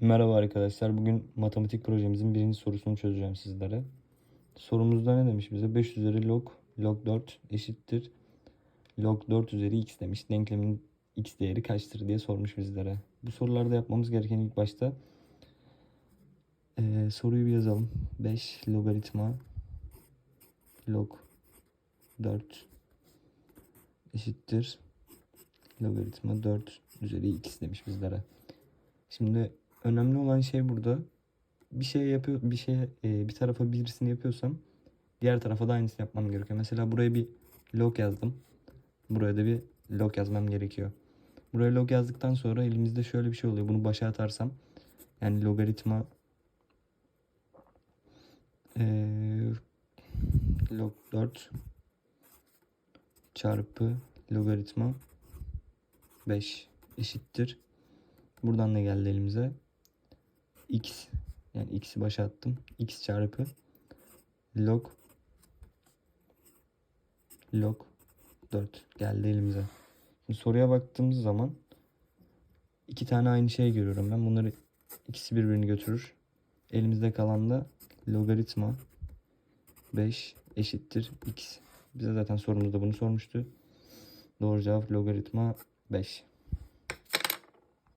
Merhaba arkadaşlar. Bugün matematik projemizin birinci sorusunu çözeceğim sizlere. Sorumuzda ne demiş bize? 5 üzeri log, log 4 eşittir. Log 4 üzeri x demiş. Denklemin x değeri kaçtır diye sormuş bizlere. Bu sorularda yapmamız gereken ilk başta eee, soruyu bir yazalım. 5 logaritma log 4 eşittir. Logaritma 4 üzeri x demiş bizlere. Şimdi önemli olan şey burada bir şey yapıyor bir şey e, bir tarafa birisini yapıyorsam diğer tarafa da aynısını yapmam gerekiyor. Mesela buraya bir log yazdım. Buraya da bir log yazmam gerekiyor. Buraya log yazdıktan sonra elimizde şöyle bir şey oluyor. Bunu başa atarsam yani logaritma eee, log 4 çarpı logaritma 5 eşittir. Buradan ne geldi elimize? X yani x'i başa attım. x çarpı log log 4 geldi elimize. Şimdi soruya baktığımız zaman iki tane aynı şey görüyorum ben. Bunları ikisi birbirini götürür. Elimizde kalan da logaritma 5 eşittir x. Bize zaten sorumuzda bunu sormuştu. Doğru cevap logaritma 5.